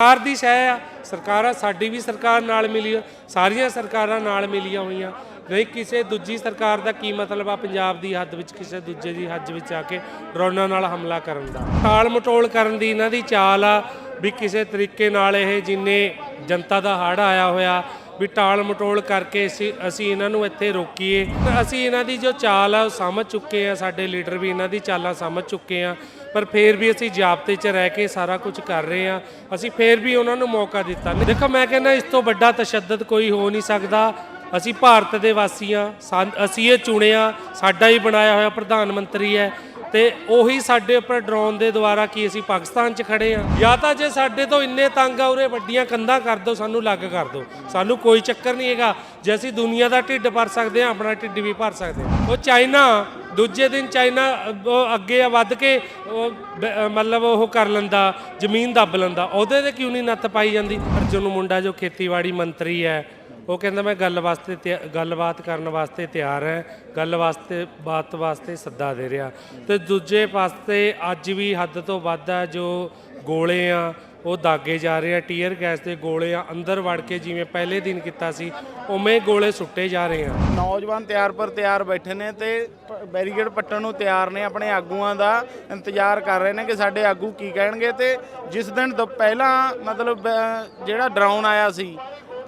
ਸਰਕਾਰ ਦੀ ਸ਼ੈ ਆ, ਸਰਕਾਰਾਂ ਸਾਡੀ ਵੀ ਸਰਕਾਰ ਨਾਲ ਮਿਲੀ ਸਾਰੀਆਂ ਸਰਕਾਰਾਂ ਨਾਲ ਮਿਲੀਆਂ ਹੋਈਆਂ। ਨਹੀਂ, ਕਿਸੇ ਦੂਜੀ ਸਰਕਾਰ ਦਾ ਕੀ ਮਤਲਬ ਆ ਪੰਜਾਬ ਦੀ ਹੱਦ ਵਿੱਚ, ਕਿਸੇ ਦੂਜੇ ਦੀ ਹੱਦ ਵਿੱਚ ਆ ਕੇ ਡਰੋਨਾਂ ਨਾਲ ਹਮਲਾ ਕਰਨ ਦਾ? ਟਾਲ ਮਟੋਲ ਕਰਨ ਦੀ ਇਹਨਾਂ ਦੀ ਚਾਲ ਆ ਵੀ ਕਿਸੇ ਤਰੀਕੇ ਨਾਲ ਇਹ ਜਿੰਨੇ ਜਨਤਾ ਦਾ ਹੜ ਆਇਆ ਹੋਇਆ ਵੀ ਟਾਲ ਮਟੋਲ ਕਰਕੇ ਅਸੀਂ ਅਸੀਂ ਇਹਨਾਂ ਨੂੰ ਇੱਥੇ ਰੋਕੀਏ। ਤਾਂ ਅਸੀਂ ਇਹਨਾਂ ਦੀ ਜੋ ਚਾਲ ਆ ਉਹ ਸਮਝ ਚੁੱਕੇ ਆ, ਸਾਡੇ ਲੀਡਰ ਵੀ ਇਹਨਾਂ ਦੀ ਚਾਲਾਂ ਸਮਝ ਚੁੱਕੇ ਆ। ਪਰ ਫੇਰ ਵੀ ਅਸੀਂ ਜਾਬਤੇ 'ਚ ਰਹਿ ਕੇ ਸਾਰਾ ਕੁਝ ਕਰ ਰਹੇ ਆ। ਅਸੀਂ ਫੇਰ ਵੀ ਉਹਨਾਂ ਨੂੰ ਮੌਕਾ ਦਿੱਤਾ। ਦੇਖੋ, ਮੈਂ ਕਹਿੰਦਾ ਇਸ ਤੋਂ ਵੱਡਾ ਤਸ਼ੱਦਦ ਕੋਈ ਹੋ ਨਹੀਂ ਸਕਦਾ। ਅਸੀਂ ਭਾਰਤ ਦੇ ਵਾਸੀ ਆ। ਸਾਨ- ਅਸੀਂ ਇਹ ਚੁਣਿਆ। ਸਾਡਾ ਹੀ ਬਣਾਇਆ ਹੋਇਆ ਪ੍ਰਧਾਨ ਮੰਤਰੀ ਹੈ। ਤੇ ਉਹੀ ਸਾਡੇ ਉੱਪਰ ਡਰੋਨ ਦੇ ਦੁਆਰਾ ਕੀ ਅਸੀਂ ਪਾਕਿਸਤਾਨ 'ਚ ਖੜੇ ਆ। ਜਾਂ ਤਾਂ ਜੇ ਸਾਡੇ ਤੋਂ ਇੰਨੇ ਤੰਗ ਆ ਉਰੇ ਵੱਡੀਆਂ ਕੰਧਾਂ ਕਰ ਦਿਓ ਸਾਨੂੰ ਲੱਗ ਕਰ ਦਿਓ ਸਾਨੂੰ ਕੋਈ ਚੱਕਰ ਨਹੀਂ ਹੈਗਾ। ਜੇ ਅਸੀਂ ਦੁਨੀਆ ਦਾ ਢਿੱਡ ਭਰ ਸਕਦੇ ਆ ਆਪਣਾ ਢਿੱਡ ਵੀ ਭਰ ਸਕਦੇ ਹਾਂ ਉਹ ਚਾਈਨਾ ਦੂਜੇ ਦਿਨ ਚਾਈਨਾ ਅ, ਉਹ ਅੱਗੇ ਵੱਧ ਕੇ ਉਹ ਮਤਲਬ ਉਹ ਕਰ ਲੈਂਦਾ ਜ਼ਮੀਨ ਦੱਬ ਲੈਂਦਾ। ਉਹਦੇ ਤੇ ਕਿਉਂ ਨਹੀਂ ਨੱਤ ਪਾਈ ਜਾਂਦੀ? ਅਰਜੁਨ ਮੁੰਡਾ ਜੋ ਖੇਤੀਬਾੜੀ ਮੰਤਰੀ ਹੈ ਉਹ ਕਹਿੰਦਾ ਮੈਂ ਗੱਲ ਵਾਸਤੇ ਤਿਆ- ਗੱਲਬਾਤ ਕਰਨ ਵਾਸਤੇ ਤਿਆਰ ਹਾਂ, ਗੱਲ ਵਾਸਤੇ, ਬਾਤ ਵਾਸਤੇ ਸੱਦਾ ਦੇ ਰਿਹਾ। ਤੇ ਦੂਜੇ ਪਾਸੇ ਅੱਜ ਵੀ ਹੱਦ ਤੋਂ ਵੱਧ ਹੈ ਜੋ ਗੋਲੇ ਆ, ਉਹ ਦਾਗੇ ਜਾ ਰਹੇ ਆ, ਟੀਅਰ ਗੈਸ ਦੇ ਗੋਲੇ ਆ, ਅੰਦਰ ਵੜ ਕੇ ਜਿਵੇਂ ਪਹਿਲੇ ਦਿਨ ਕੀਤਾ ਸੀ, ਉਵੇਂ ਗੋਲੇ ਸੁੱਟੇ ਜਾ ਰਹੇ ਆ। ਨੌਜਵਾਨ ਤਿਆਰ ਪਰ ਤਿਆਰ ਬੈਠੇ ਨੇ ਤੇ ਪ- ਪੱਟਣ ਨੂੰ ਤਿਆਰ ਨੇ, ਆਪਣੇ ਆਗੂਆਂ ਦਾ ਇੰਤਜ਼ਾਰ ਕਰ ਰਹੇ ਨੇ ਕਿ ਸਾਡੇ ਆਗੂ ਕੀ ਕਹਿਣਗੇ ਤੇ ਜਿਸ ਦਿਨ ਤੋਂ ਪਹਿਲਾਂ ਮਤਲਬ ਜਿਹੜਾ ਡਰਾਉਨ ਆਇਆ ਸੀ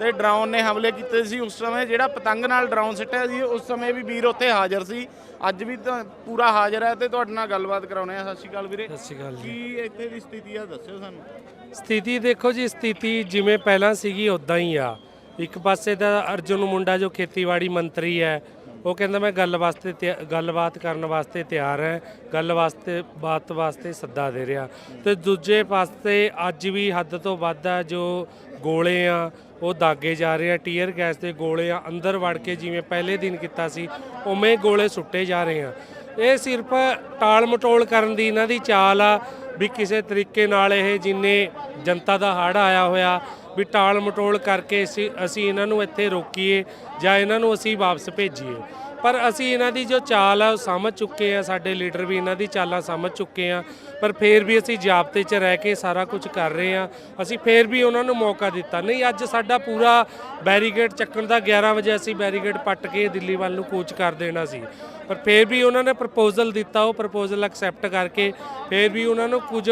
ਤੇ ਡਰਾਉਨ ਨੇ ਹਮਲੇ ਕੀਤੇ ਸੀ ਉਸ ਸਮੇਂ ਜਿਹੜਾ ਪਤੰਗ ਨਾਲ ਡਰਾਉਨ ਸਿੱਟਿਆ ਸੀ ਉਸ ਸਮੇਂ ਵੀ ਵੀਰ ਉੱਥੇ ਹਾਜ਼ਰ ਸੀ। ਅੱਜ ਵੀ ਤਾਂ ਪੂਰਾ ਹਾਜ਼ਰ ਹੈ ਤੇ ਤੁਹਾਡੇ ਨਾਲ ਗੱਲਬਾਤ ਕਰਾਉਣੇ ਆ ਸਤਿ ਸ਼੍ਰੀ ਅਕਾਲ ਵੀਰੇ। ਸਤਿ ਸ਼੍ਰੀ ਅਕਾਲ ਜੀ। ਕੀ ਇੱਥੇ ਦੀ ਸਥਿਤੀ ਆ ਦੱਸਿਓ ਸਾਨੂੰ। ਸਥਿਤੀ ਦੇਖੋ ਜੀ ਸਥਿਤੀ ਜਿਵੇਂ ਪਹਿਲਾਂ ਸੀਗੀ ਉਦਾਂ ਹੀ ਆ। ਇੱਕ ਪਾਸੇ ਤਾਂ ਅਰਜੁਨ ਮੁੰਡਾ ਜੋ ਖੇਤੀਬਾੜੀ ਮੰਤਰੀ ਹੈ ਉਹ ਕਹਿੰਦਾ ਮੈਂ ਗੱਲ ਵਾਸਤੇ ਤਿਆ- ਗੱਲਬਾਤ ਕਰਨ ਵਾਸਤੇ ਤਿਆਰ ਹਾਂ, ਗੱਲ ਵਾਸਤੇ, ਬਾਤ ਵਾਸਤੇ ਸੱਦਾ ਦੇ ਰਿਹਾ। ਤੇ ਦੂਜੇ ਪਾਸੇ ਅੱਜ ਵੀ ਹੱਦ ਤੋਂ ਵੱਧ ਹੈ ਜੋ ਗੋਲੇ ਆ, ਉਹ ਦਾਗੇ ਜਾ ਰਹੇ ਆ, ਟੀਅਰ ਗੈਸ ਦੇ ਗੋਲੇ ਆ, ਅੰਦਰ ਵੜ ਕੇ ਜਿਵੇਂ ਪਹਿਲੇ ਦਿਨ ਕੀਤਾ ਸੀ, ਉਵੇਂ ਗੋਲੇ ਸੁੱਟੇ ਜਾ ਰਹੇ ਆ। ਇਹ ਸਿਰਫ ਟਾਲ ਮਟੋਲ ਕਰਨ ਦੀ ਇਹਨਾਂ ਦੀ ਚਾਲ ਆ, ਵੀ ਕਿਸੇ ਤਰੀਕੇ ਨਾਲ ਇਹ ਜਿੰਨੇ ਜਨਤਾ ਦਾ ਹੜ ਆਇਆ ਹੋਇਆ ਵੀ ਟਾਲ ਮਟੋਲ ਕਰਕੇ ਅਸੀਂ ਅਸੀਂ ਇਹਨਾਂ ਨੂੰ ਇੱਥੇ ਰੋਕੀਏ ਜਾਂ ਇਹਨਾਂ ਨੂੰ ਅਸੀਂ ਵਾਪਸ ਭੇਜੀਏ। ਪਰ ਅਸੀਂ ਇਹਨਾਂ ਦੀ ਜੋ ਚਾਲ ਆ ਉਹ ਸਮਝ ਚੁੱਕੇ ਆ, ਸਾਡੇ ਲੀਡਰ ਵੀ ਇਹਨਾਂ ਦੀ ਚਾਲਾਂ ਸਮਝ ਚੁੱਕੇ ਆ। ਪਰ ਫੇਰ ਵੀ ਅਸੀਂ ਜਾਬਤੇ 'ਚ ਰਹਿ ਕੇ ਸਾਰਾ ਕੁਝ ਕਰ ਰਹੇ ਆ। ਅਸੀਂ ਫੇਰ ਵੀ ਉਹਨਾਂ ਨੂੰ ਮੌਕਾ ਦਿੱਤਾ। ਨਹੀਂ, ਅੱਜ ਸਾਡਾ ਪੂਰਾ ਬੈਰੀਕੇਡ ਚੱਕਣ ਦਾ 11 ਵਜੇ ਅਸੀਂ ਬੈਰੀਕੇਡ ਪੱਟ ਕੇ ਦਿੱਲੀ ਵੱਲ ਨੂੰ ਕੂਚ ਕਰ ਦੇਣਾ ਸੀ। ਪਰ ਫੇਰ ਵੀ ਉਹਨਾਂ ਨੇ ਪ੍ਰਪੋਜ਼ਲ ਦਿੱਤਾ, ਉਹ ਪ੍ਰਪੋਜ਼ਲ ਐਕਸੈਪਟ ਕਰਕੇ ਫੇਰ ਵੀ ਉਹਨਾਂ ਨੂੰ ਕੁਝ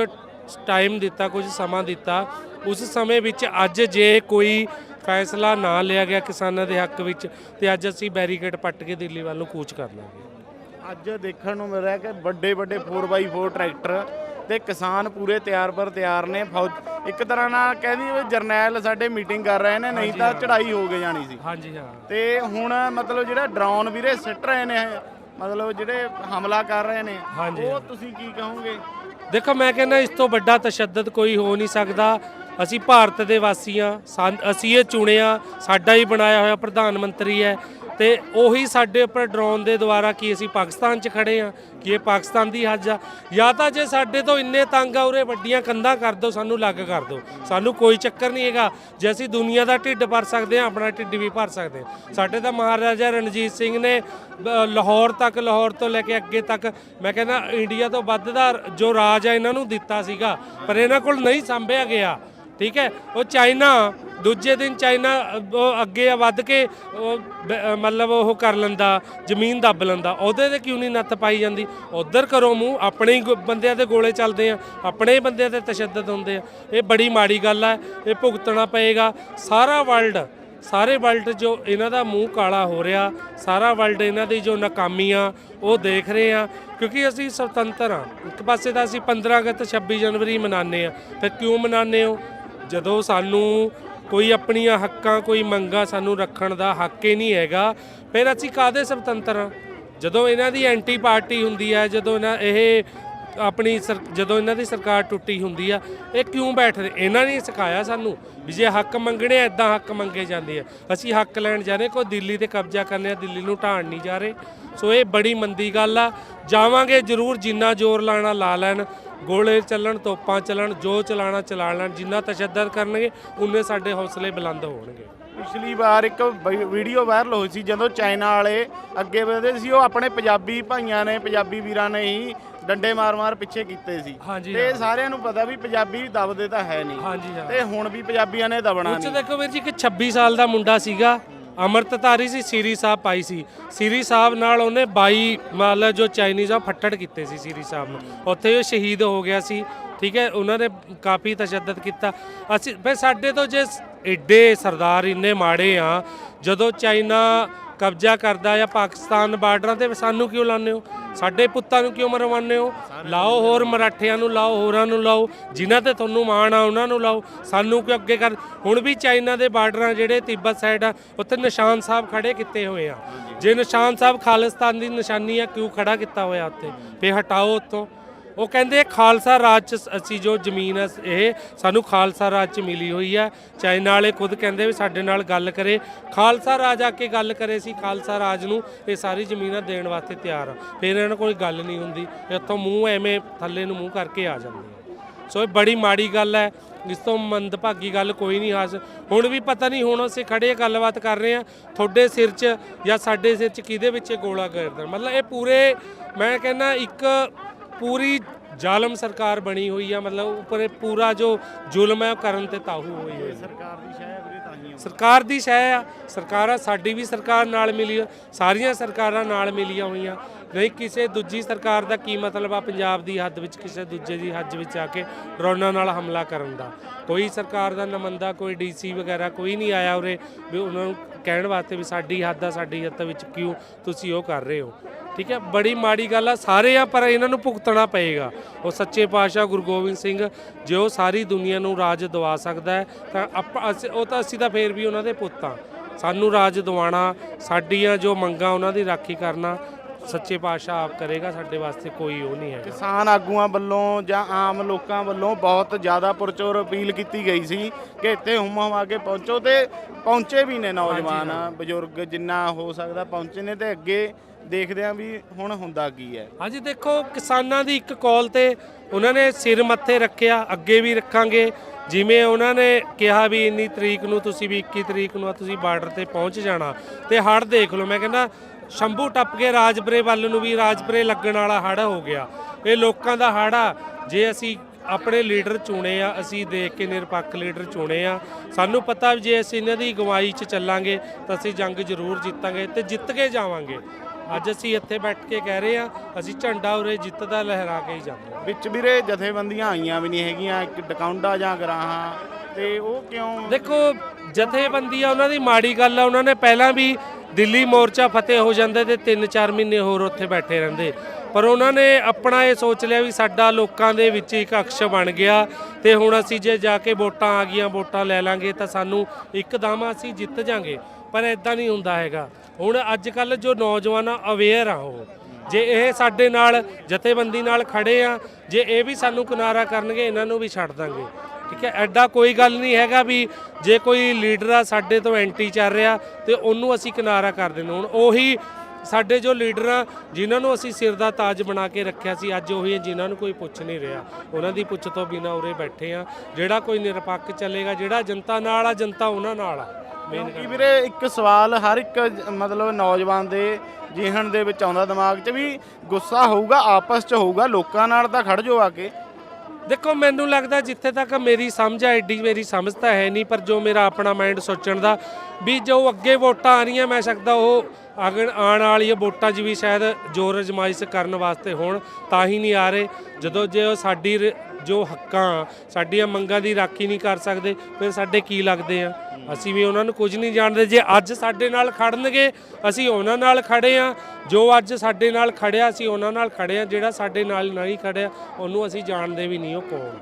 ਟਾਈਮ ਦਿੱਤਾ, ਕੁਝ ਸਮਾਂ ਦਿੱਤਾ। ਉਸ ਸਮੇਂ ਵਿੱਚ ਅੱਜ ਜੇ ਕੋਈ ਫੈਸਲਾ ਨਾ ਲਿਆ ਗਿਆ ਕਿਸਾਨਾਂ ਦੇ ਹੱਕ ਵਿੱਚ ਤੇ ਅੱਜ ਅਸੀਂ ਬੈਰੀਕੇਡ ਪੱਟ ਕੇ ਦਿੱਲੀ ਵੱਲ ਨੂੰ ਕੂਚ ਕਰ ਲਾਂਗੇ। ਅੱਜ ਦੇਖਣ ਨੂੰ ਮਿਲ ਰਿਹਾ ਕਿ ਵੱਡੇ ਵੱਡੇ 4x4 ਟਰੈਕਟਰ ਤੇ ਕਿਸਾਨ ਪੂਰੇ ਤਿਆਰ ਪਰ ਤਿਆਰ ਨੇ। ਫੌਜ ਇੱਕ ਤਰ੍ਹਾਂ ਨਾਲ ਕਹਿੰਦੀ ਵੀ ਜਰਨੈਲ ਸਾਡੇ ਮੀਟਿੰਗ ਕਰ ਰਹੇ ਨੇ ਨਹੀਂ ਤਾਂ ਚੜਾਈ ਹੋ ਕੇ ਜਾਣੀ ਸੀ। ਹਾਂਜੀ ਹਾਂ। ਤੇ ਹੁਣ ਮਤਲਬ ਜਿਹੜਾ ਡਰਾਉਨ ਵੀਰੇ ਸਿੱਟ ਰਹੇ ਨੇ ਮਤਲਬ ਜਿਹੜੇ ਹਮਲਾ ਕਰ ਰਹੇ ਨੇ ਉਹ। ਤੁਸੀਂ ਕੀ ਕਹੋਗੇ? ਦੇਖੋ ਮੈਂ ਕਹਿੰਦਾ ਇਸ ਤੋਂ ਵੱਡਾ ਤਸ਼ੱਦਦ ਕੋਈ ਹੋ ਨਹੀਂ ਸਕਦਾ। ਅਸੀਂ ਭਾਰਤ ਦੇ ਵਾਸੀ ਆ ਅਸੀਂ ਇਹ ਚੁਣਿਆ ਸਾਡਾ ਹੀ ਬਣਾਇਆ ਹੋਇਆ ਪ੍ਰਧਾਨ ਮੰਤਰੀ ਹੈ ਤੇ ਉਹੀ ਸਾਡੇ ਉੱਪਰ ਡਰੋਨ ਦੇ ਦੁਆਰਾ ਕੀ ਅਸੀਂ ਪਾਕਿਸਤਾਨ 'ਚ ਖੜੇ ਆ ਕਿ ਇਹ ਪਾਕਿਸਤਾਨ ਦੀ ਹੱਜ ਆ। ਜਾਂ ਤਾਂ ਜੇ ਸਾਡੇ ਤੋਂ ਇੰਨੇ ਤੰਗ ਆ, ਉਰੇ ਵੱਡੀਆਂ ਕੰਧਾਂ ਕਰ ਦਿਓ, ਸਾਨੂੰ ਲੱਗ ਕਰ ਦਿਓ। ਸਾਨੂੰ ਕੋਈ ਚੱਕਰ ਨਹੀਂ ਹੈਗਾ, ਜੇ ਅਸੀਂ ਦੁਨੀਆ ਦਾ ਢਿੱਡ ਭਰ ਸਕਦੇ ਆ ਆਪਣਾ ਢਿੱਡ ਵੀ ਭਰ ਸਕਦੇ ਸਾਡੇ ਤਾਂ ਮਹਾਰਾਜਾ ਰਣਜੀਤ ਸਿੰਘ ਨੇ ਬ- ਲਾਹੌਰ ਤੱਕ, ਲਾਹੌਰ ਤੋਂ ਲੈ ਕੇ ਅੱਗੇ ਤੱਕ, ਮੈਂ ਕਹਿੰਦਾ ਇੰਡੀਆ ਤੋਂ ਵੱਧ ਦਾ ਜੋ ਰਾਜ ਆ, ਇਹਨਾਂ ਨੂੰ ਦਿੱਤਾ ਸੀਗਾ, ਪਰ ਇਹਨਾਂ ਕੋਲ ਨਹੀਂ ਸੰਭਿਆ ਗਿਆ। ਠੀਕ ਹੈ? ਉਹ ਚਾਈਨਾ, ਦੂਜੇ ਦਿਨ ਚਾਈਨਾ ਉਹ ਅੱਗੇ ਵੱਧ ਕੇ, ਉਹ ਮਤਲਬ ਉਹ ਕਰ ਲੈਂਦਾ, ਜ਼ਮੀਨ ਦੱਬ ਲੈਂਦਾ। ਉਹਦੇ ਤੇ ਕਿਉਂ ਨਹੀਂ ਨੱਥ ਪਾਈ ਜਾਂਦੀ? ਉਧਰ ਕਰੋ ਮੂੰਹ, ਆਪਣੇ ਹੀ ਗੋ- ਬੰਦਿਆਂ ਦੇ ਗੋਲੇ ਚੱਲਦੇ ਆ, ਆਪਣੇ ਹੀ ਬੰਦਿਆਂ ਤੇ ਤਸ਼ੱਦਦ ਹੁੰਦੇ ਆ। ਇਹ ਬੜੀ ਮਾੜੀ ਗੱਲ ਹੈ ਇਹ ਭੁਗਤਣਾ ਪਏਗਾ। ਸਾਰਾ ਵਰਲਡ ਸਾਰੇ ਵਰਲਡ ਜੋ ਇਹਨਾਂ ਦਾ ਮੂੰਹ ਕਾਲਾ ਹੋ ਰਿਹਾ, ਸਾਰਾ ਵਰਲਡ ਇਹਨਾਂ ਦੀ ਜੋ ਨਾਕਾਮੀਆਂ ਉਹ ਦੇਖ ਰਹੇ ਆ। ਕਿਉਂਕਿ ਅਸੀਂ ਸੁਤੰਤਰ ਆ। ਇੱਕ ਪਾਸੇ ਤਾਂ ਅਸੀਂ 15 ਅਗਸਤ 26 ਜਨਵਰੀ ਮਨਾਉਂਦੇ ਆ। ਫਿਰ ਕਿਉਂ ਮਨਾਉਂਦੇ ਹੋ? ਜਦੋਂ ਸਾਨੂੰ ਕੋਈ ਆਪਣੀਆਂ ਹੱਕਾਂ, ਕੋਈ ਮੰਗਾਂ ਸਾਨੂੰ ਰੱਖਣ ਦਾ ਹੱਕ ਹੀ ਨਹੀਂ ਹੈਗਾ, ਫਿਰ ਅਸੀਂ ਕਾਦੇ ਸੁਤੰਤਰ ਆ ਜਦੋਂ ਇਹਨਾਂ ਦੀ ਐਂਟੀ ਪਾਰਟੀ ਹੁੰਦੀ ਹੈ ਜਦੋਂ ਇਹਨਾਂ ਇਹ ਆਪਣੀ ਸਰ- ਜਦੋਂ ਇਹਨਾਂ ਦੀ ਸਰਕਾਰ ਟੁੱਟੀ ਹੁੰਦੀ ਆ, ਇਹ ਕਿਉਂ ਬੈਠਦੇ? ਇਹਨਾਂ ਨੇ ਸਿਖਾਇਆ ਸਾਨੂੰ ਵੀ ਜੇ ਹੱਕ ਮੰਗਣੇ ਐਦਾਂ ਹੱਕ ਮੰਗੇ ਜਾਂਦੇ ਆ। ਅਸੀਂ ਹੱਕ ਲੈਣ ਜਾ ਰਹੇ ਕੋਈ ਦਿੱਲੀ ਤੇ ਕਬਜ਼ਾ ਕਰਨੇ ਆ, ਦਿੱਲੀ ਨੂੰ ਢਾਣ ਨਹੀਂ ਜਾ ਰਹੇ। ਸੋ ਇਹ ਬੜੀ ਮੰਦੀ ਗੱਲ ਆ। ਜਾਵਾਂਗੇ ਜ਼ਰੂਰ ਜਿੰਨਾ ਜ਼ੋਰ ਲਾਣਾ, ਲਾ ਲੈਣ। ਗੋਲੇ ਚੱਲਣ ਤੋਪਾਂ ਚੱਲਣ ਜੋ ਚਲਾਣਾ ਚਲਾ ਲੈਣ ਜਿੰਨਾ ਤਸ਼ੱਦਦ ਕਰਨਗੇ ਉਨੇ ਸਾਡੇ ਹੌਸਲੇ ਬੁਲੰਦ ਹੋਣਗੇ। ਪਿਛਲੀ ਵਾਰ ਇੱਕ ਵੀਡੀਓ ਵਾਇਰਲ ਹੋਈ ਸੀ ਜਦੋਂ ਚਾਈਨਾ ਵਾਲੇ ਅੱਗੇ ਵਧਦੇ ਸੀ ਉਹ ਆਪਣੇ ਪੰਜਾਬੀ ਭਾਈਆਂ ਨੇ ਪੰਜਾਬੀ ਵੀਰਾਂ ਨੇ ਹੀ ਡੰਡੇ ਮਾਰ-ਮਾਰ ਪਿੱਛੇ ਕੀਤੇ ਸੀ। ਹਾਂਜੀ, ਤੇ ਹਾਂ। ਸਾਰਿਆਂ ਨੂੰ ਪਤਾ ਵੀ ਪੰਜਾਬੀ ਦਬਦੇ ਤਾਂ ਹੈ ਨਹੀਂ। ਹਾਂਜੀ ਹਾਂ। ਤੇ ਹੁਣ ਵੀ ਪੰਜਾਬੀਆਂ ਨੇ ਦਬਣਾ ਉੱਚ ਨਹੀਂ। ਦੇਖੋ ਵੀਰ ਜੀ ਕਿ 26 ਸਾਲ ਦਾ ਮੁੰਡਾ ਸੀਗਾ ਅੰਮ੍ਰਿਤਧਾਰੀ ਸੀ, ਸੀਰੀ ਸਾਹਿਬ ਪਾਈ ਸੀ। ਸੀਰੀ ਸਾਹਿਬ ਨਾਲ ਉਹਨੇ 22 ਮਤਲਬ ਜੋ ਚਾਈਨੀਜ਼ ਆ ਫੱਟੜ ਕੀਤੇ ਸੀ ਸੀਰੀ ਸਾਹਿਬ ਨੂੰ। ਉੱਥੇ ਉਹ ਸ਼ਹੀਦ ਹੋ ਗਿਆ ਸੀ, ਠੀਕ ਹੈ? ਉਹਨਾਂ ਨੇ ਕਾਫੀ ਤਸ਼ੱਦਦ ਕੀਤਾ। ਅਸੀਂ, ਬਈ ਸਾਡੇ ਤੋਂ ਜੇ ਸ- ਸਰਦਾਰ ਇੰਨੇ ਮਾੜੇ ਆ, ਜਦੋਂ ਚਾਈਨਾ ਕਬਜ਼ਾ ਕਰਦਾ ਜਾਂ ਪਾਕਿਸਤਾਨ ਬਾਰਡਰਾਂ ਤੇ, ਸਾਨੂੰ ਕਿਉਂ ਲਾਉਂਦੇ ਹੋ? ਸਾਡੇ ਪੁੱਤਾਂ ਨੂੰ ਕਿਉਂ ਮਰਵਾਉਂਦੇ ਹੋ? ਲਾਓ ਹੋਰ ਮਰਾਠਿਆਂ ਨੂੰ ਲਾਓ ਹੋਰਾਂ ਨੂੰ ਲਾਓ ਜਿਨ੍ਹਾਂ ਤੇ ਤੁਹਾਨੂੰ ਮਾਣ ਆ ਉਹਨਾਂ ਨੂੰ ਲਾਓ। ਸਾਨੂੰ ਕਿਉਂ ਅੱਗੇ ਕਰ ਹੁਣ ਵੀ ਚਾਈਨਾ ਦੇ ਬਾਰਡਰਾਂ ਜਿਹੜੇ ਤਿੱਬਤ ਸਾਈਡ ਆ ਉੱਥੇ ਨਿਸ਼ਾਨ ਸਾਹਿਬ ਖੜੇ ਕੀਤੇ ਹੋਏ ਆ। ਜੇ ਨਿਸ਼ਾਨ ਸਾਹਿਬ ਖਾਲਿਸਤਾਨ ਦੀ ਨਿਸ਼ਾਨੀ ਆ ਕਿਉਂ ਖੜਾ ਕੀਤਾ ਹੋਇਆ ਉੱਥੇ? ਫੇ ਹਟਾਓ ਉੱਥੋਂ। ਉਹ ਕਹਿੰਦੇ ਖਾਲਸਾ ਰਾਜ ਚ ਅਸੀਂ ਜੋ ਜ਼ਮੀਨ ਹੈ ਇਹ ਸਾਨੂੰ ਖਾਲਸਾ ਰਾਜ ਚ ਮਿਲੀ ਹੋਈ ਹੈ ਚਾਈਨਾ ਵਾਲੇ ਖੁਦ ਕਹਿੰਦੇ ਵੀ ਸਾਡੇ ਨਾਲ ਗੱਲ ਕਰੇ। ਖਾਲਸਾ ਰਾਜ ਆ ਕੇ ਗੱਲ ਕਰੇ ਸੀ, ਖਾਲਸਾ ਰਾਜ ਨੂੰ ਇਹ ਸਾਰੀ ਜ਼ਮੀਨਾਂ ਦੇਣ ਵਾਸਤੇ ਤਿਆਰ ਆ। ਫਿਰ ਇਹਨਾਂ ਨਾਲ ਕੋਈ ਗੱਲ ਨਹੀਂ ਹੁੰਦੀ। ਇੱਥੋਂ ਮੂੰਹ ਐਵੇਂ ਥੱਲੇ ਨੂੰ ਮੂੰਹ ਕਰਕੇ ਆ ਜਾਂਦੇ ਆ। ਸੋ ਇਹ ਬੜੀ ਮਾੜੀ ਗੱਲ ਹੈ ਇਸ ਤੋਂ ਮੰਦਭਾਗੀ ਗੱਲ ਕੋਈ ਨਹੀਂ ਹਾਸ, ਹੁਣ ਵੀ ਪਤਾ ਨਹੀਂ ਹੁਣ ਅਸੀਂ ਖੜੇ ਗੱਲਬਾਤ ਕਰ ਰਹੇ ਆ। ਤੁਹਾਡੇ ਸਿਰ 'ਚ ਜਾਂ ਸਾਡੇ ਸਿਰ 'ਚ ਕਿਹਦੇ ਵਿੱਚ ਇਹ ਗੋਲਾ ਗਰਦਨ? ਮਤਲਬ ਇਹ ਪੂਰੇ, ਮੈਂ ਕਹਿੰਦਾ ਇੱਕ ਪੂਰੀ ਜ਼ਾਲਮ ਸਰਕਾਰ ਬਣੀ ਹੋਈ ਆ ਮਤਲਬ ਉੱਪਰ ਇਹ ਪੂਰਾ ਜੋ ਜ਼ੁਲਮ ਹੈ ਉਹ ਕਰਨ ਤੇ ਤਾਹੂ ਹੋਈ ਹੋਈ ਹੈ ਸਰਕਾਰ ਦੀ ਸ਼ਾਇਦ ਵੀਰੇ ਤਾਂ ਹੀ ਸਰਕਾਰ ਦੀ ਸ਼ੈ ਆ ਸਰਕਾਰਾਂ ਸਾਡੀ ਵੀ ਸਰਕਾਰ ਨਾਲ ਮਿਲੀ ਆ, ਸਾਰੀਆਂ ਸਰਕਾਰਾਂ ਨਾਲ ਮਿਲੀਆਂ ਹੋਈਆਂ। ਨਹੀਂ ਕਿਸੇ ਦੂਜੀ ਸਰਕਾਰ ਦਾ ਕੀ ਮਤਲਬ ਆ ਪੰਜਾਬ ਦੀ ਹੱਦ ਵਿੱਚ ਕਿਸੇ ਦੂਜੇ ਦੀ ਹੱਦ ਵਿੱਚ ਆ ਕੇ ਡਰੋਨਾਂ ਨਾਲ ਹਮਲਾ ਕਰਨ ਦਾ? ਕੋਈ ਸਰਕਾਰ ਦਾ ਨੁਮਾਇੰਦਾ ਕੋਈ ਡੀਸੀ ਵਗੈਰਾ ਕੋਈ ਨਹੀਂ ਆਇਆ ਉਰੇ ਵੀ ਉਹਨਾਂ ਨੂੰ ਕਹਿਣ ਵਾਸਤੇ ਵੀ ਸਾਡੀ ਹੱਦ ਆ, ਸਾਡੀ ਹੱਦ ਵਿੱਚ ਕਿਉਂ ਤੁਸੀਂ ਉਹ ਕਰ ਰਹੇ ਹੋ? ਠੀਕ ਹੈ, ਬੜੀ ਮਾੜੀ ਗੱਲ ਆ, ਸਾਰੇ ਆ, ਪਰ ਇਹਨਾਂ ਨੂੰ ਭੁਗਤਣਾ ਪਏਗਾ। ਉਹ ਸੱਚੇ ਪਾਤਸ਼ਾਹ ਗੁਰੂ ਗੋਬਿੰਦ ਸਿੰਘ, ਜੇ ਉਹ ਸਾਰੀ ਦੁਨੀਆ ਨੂੰ ਰਾਜ ਦਵਾ ਸਕਦਾ ਹੈ, ਤਾਂ ਆਪਾਂ, ਅਸੀਂ- ਉਹ ਤਾਂ ਅਸੀਂ ਤਾਂ ਫੇਰ ਵੀ ਉਹਨਾਂ ਦੇ ਪੁੱਤ ਆ। ਸਾਨੂੰ ਰਾਜ ਦਿਵਾਣਾ ਸਾਡੀਆਂ ਜੋ ਮੰਗਾਂ ਉਹਨਾਂ ਦੀ ਰਾਖੀ ਕਰਨਾ ਸੱਚੇ ਪਾਤਸ਼ਾਹ ਆਪ ਕਰੇਗਾ ਸਾਡੇ ਵਾਸਤੇ ਕੋਈ ਉਹ ਨਹੀਂ ਹੈਗਾ। ਕਿਸਾਨ ਆਗੂਆਂ ਵੱਲੋਂ ਜਾਂ ਆਮ ਲੋਕਾਂ ਵੱਲੋਂ ਬਹੁਤ ਜ਼ਿਆਦਾ ਪੁਰਚੋਰ ਅਪੀਲ ਕੀਤੀ ਗਈ ਸੀ ਕਿ ਇੱਥੇ ਹੁਮ ਹਮਾ ਕੇ ਪਹੁੰਚੋ ਤੇ ਪਹੁੰਚੇ ਵੀ ਨੇ ਨੌਜਵਾਨ ਬਜ਼ੁਰਗ ਜਿੰਨਾ ਹੋ ਸਕਦਾ ਪਹੁੰਚੇ ਨੇ ਤੇ ਅੱਗੇ ਦੇਖਦੇ ਆਂ ਵੀ ਹੁਣ ਹੁੰਦਾ ਕੀ ਹੈ। ਹਾਂਜੀ ਦੇਖੋ ਕਿਸਾਨਾਂ ਦੀ ਇੱਕ ਕਾਲ ਤੇ ਉਹਨਾਂ ਨੇ ਸਿਰ ਮੱਥੇ ਰੱਖਿਆ ਅੱਗੇ ਵੀ ਰੱਖਾਂਗੇ। ਜਿਵੇਂ ਉਹਨਾਂ ਨੇ ਕਿਹਾ ਵੀ ਇੰਨੀ ਤਰੀਕ ਨੂੰ ਤੁਸੀਂ ਵੀ 21 ਤਰੀਕ ਨੂੰ ਆ ਤੁਸੀਂ ਬਾਰਡਰ ਤੇ ਪਹੁੰਚ ਜਾਣਾ। ਤੇ ਹੜ ਦੇਖ ਲਓ ਮੈਂ ਕਹਿੰਦਾ ਸ਼ੰਭੂ ਟੱਪ ਕੇ ਰਾਜਪੁਰੇ ਵੱਲ ਨੂੰ ਵੀ ਰਾਜਪੁਰੇ ਲੱਗਣ ਵਾਲਾ ਹੜ ਹੋ ਗਿਆ। ਇਹ ਲੋਕਾਂ ਦਾ ਹੜ ਆ। ਜੇ ਅਸੀਂ ਆਪਣੇ ਲੀਡਰ ਚੁਣੇ ਆ ਅਸੀਂ ਦੇਖ ਕੇ ਨਿਰਪੱਖ ਲੀਡਰ ਚੁਣੇ ਆ ਸਾਨੂੰ ਪਤਾ ਵੀ ਜੇ ਅਸੀਂ ਇਹਨਾਂ ਦੀ ਗਵਾਈ 'ਚ ਚੱਲਾਂਗੇ ਤਾਂ ਅਸੀਂ ਜੰਗ ਜ਼ਰੂਰ ਜਿੱਤਾਂਗੇ ਤੇ ਜਿੱਤ ਕੇ ਜਾਵਾਂਗੇ। ਅੱਜ ਅਸੀਂ ਇੱਥੇ ਬੈਠ ਕੇ ਕਹਿ ਰਹੇ ਆ ਅਸੀਂ ਝੰਡਾ ਉਰੇ ਜਿੱਤ ਦਾ ਲਹਿਰਾ ਕੇ ਹੀ ਜਾਵਾਂਗੇ ਵਿੱਚ ਵੀਰੇ ਜਥੇਬੰਦੀਆਂ ਆਈਆਂ ਵੀ ਨਹੀਂ ਹੈਗੀਆਂ ਇੱਕ ਡਕਾਉਂਡਾ ਜਾਂ ਗਰਾਹਾਂ ਤੇ ਉਹ ਕਿਉਂ ਦੇਖੋ ਜਥੇਬੰਦੀ ਆ ਉਹਨਾਂ ਦੀ ਮਾੜੀ ਗੱਲ ਆ ਉਹਨਾਂ ਨੇ ਪਹਿਲਾਂ ਵੀ ਦਿੱਲੀ ਮੋਰਚਾ ਫਤਿਹ ਹੋ ਜਾਂਦੇ ਤੇ 3-4 ਮਹੀਨੇ ਹੋਰ ਉੱਥੇ ਬੈਠੇ ਰਹਿੰਦੇ। ਪਰ ਉਹਨਾਂ ਨੇ ਆਪਣਾ ਇਹ ਸੋਚ ਲਿਆ ਵੀ ਸਾਡਾ ਲੋਕਾਂ ਦੇ ਵਿੱਚ ਇੱਕ ਅਕਸ਼ ਬਣ ਗਿਆ ਤੇ ਹੁਣ ਅਸੀਂ ਜੇ ਜਾ ਕੇ ਵੋਟਾਂ ਆ ਗਈਆਂ, ਵੋਟਾਂ ਲੈ ਲਾਂਗੇ ਤਾਂ ਸਾਨੂੰ ਇੱਕਦਮ ਅਸੀਂ ਜਿੱਤ ਜਾਾਂਗੇ। ਪਰ ਇਦਾਂ ਨਹੀਂ ਹੁੰਦਾ ਹੈਗਾ। ਹੁਣ ਅੱਜ ਕੱਲ ਜੋ ਨੌਜਵਾਨ ਆ ਅਵੇਅਰ ਆ ਉਹ, ਜੇ ਇਹ ਸਾਡੇ ਨਾਲ ਜਥੇਬੰਦੀ ਨਾਲ ਖੜੇ ਆ, ਜੇ ਇਹ ਵੀ ਸਾਨੂੰ ਕਿਨਾਰਾ ਕਰਨਗੇ, ਇਹਨਾਂ ਨੂੰ ਵੀ ਛੱਡ ਦਾਂਗੇ। ਠੀਕ ਹੈ? ਐਡਾ ਕੋਈ ਗੱਲ ਨਹੀਂ ਹੈਗਾ ਵੀ ਜੇ ਕੋਈ ਲੀਡਰ ਆ ਸਾਡੇ ਤੋਂ ਐਂਟੀ ਚੱਲ ਰਿਹਾ ਤੇ ਉਹਨੂੰ ਅਸੀਂ ਕਿਨਾਰਾ ਕਰ ਦੇਣਾ ਹੁਣ ਉਹੀ ਸਾਡੇ ਜੋ ਲੀਡਰ ਆ ਜਿਨ੍ਹਾਂ ਨੂੰ ਅਸੀਂ ਸਿਰ ਦਾ ਤਾਜ ਬਣਾ ਕੇ ਰੱਖਿਆ ਸੀ ਅੱਜ ਉਹੀ ਜਿਨ੍ਹਾਂ ਨੂੰ ਕੋਈ ਪੁੱਛ ਨਹੀਂ ਰਿਹਾ। ਉਹਨਾਂ ਦੀ ਪੁੱਛ ਤੋਂ ਬਿਨਾ ਉਰੇ ਬੈਠੇ ਆ। ਜਿਹੜਾ ਕੋਈ ਨਿਰਪੱਖ ਚੱਲੇਗਾ ਜਿਹੜਾ ਜਨਤਾ ਨਾਲ ਆ ਜਨਤਾ ਉਹਨਾਂ ਨਾਲ ਆ। ਕਿਉਂਕਿ ਵੀਰੇ ਇੱਕ ਸਵਾਲ ਹਰ ਇੱਕ ਜ- ਮਤਲਬ ਨੌਜਵਾਨ ਦੇ ਜਿਹਨ ਦੇ ਵਿੱਚ ਆਉਂਦਾ ਦਿਮਾਗ 'ਚ ਵੀ ਗੁੱਸਾ ਹੋਊਗਾ ਆਪਸ 'ਚ ਹੋਊਗਾ ਲੋਕਾਂ ਨਾਲ ਤਾਂ ਖੜ ਜਾਓ ਆ ਕੇ। ਦੇਖੋ, ਮੈਨੂੰ ਲੱਗਦਾ ਜਿੱਥੇ ਤੱਕ ਮੇਰੀ ਸਮਝ ਆ ਐਡੀ ਮੇਰੀ ਸਮਝ ਤਾਂ ਹੈ ਨਹੀਂ, ਪਰ ਜੋ ਮੇਰਾ ਆਪਣਾ ਮਾਈਂਡ ਸੋਚਣ ਦਾ, ਵੀ ਜੋ ਅੱਗੇ ਵੋਟਾਂ ਆ ਰਹੀਆਂ, ਮੈਂ ਸਕਦਾ ਉਹ ਅਗਣ, ਆਉਣ ਵਾਲੀਆਂ ਵੋਟਾਂ 'ਚ ਵੀ ਸ਼ਾਇਦ ਜ਼ੋਰ ਅਜਮਾਇਸ਼ ਕਰਨ ਵਾਸਤੇ ਹੋਣ, ਤਾਂ ਹੀ ਨਹੀਂ ਆ ਰਹੇ। ਜਦੋਂ ਜੇ ਉਹ ਸਾਡੀ ਰ- ਜੋ ਹੱਕਾਂ ਸਾਡੀਆਂ ਮੰਗਾਂ ਦੀ ਰਾਖੀ ਨਹੀਂ ਕਰ ਸਕਦੇ, ਫਿਰ ਸਾਡੇ ਕੀ ਲੱਗਦੇ ਆ? ਅਸੀਂ ਵੀ ਉਹਨਾਂ ਨੂੰ ਕੁਝ ਨਹੀਂ ਜਾਣਦੇ। ਜੇ ਅੱਜ ਸਾਡੇ ਨਾਲ ਖੜਨਗੇ, ਅਸੀਂ ਉਹਨਾਂ ਨਾਲ ਖੜੇ ਆ। ਜੋ ਅੱਜ ਸਾਡੇ ਨਾਲ ਖੜਿਆ, ਅਸੀਂ ਉਹਨਾਂ ਨਾਲ ਖੜੇ ਆ। ਜਿਹੜਾ ਸਾਡੇ ਨਾਲ ਨਹੀਂ ਖੜਿਆ, ਉਹਨੂੰ ਅਸੀਂ ਜਾਣਦੇ ਵੀ ਨਹੀਂ, ਉਹ ਕੌਣ?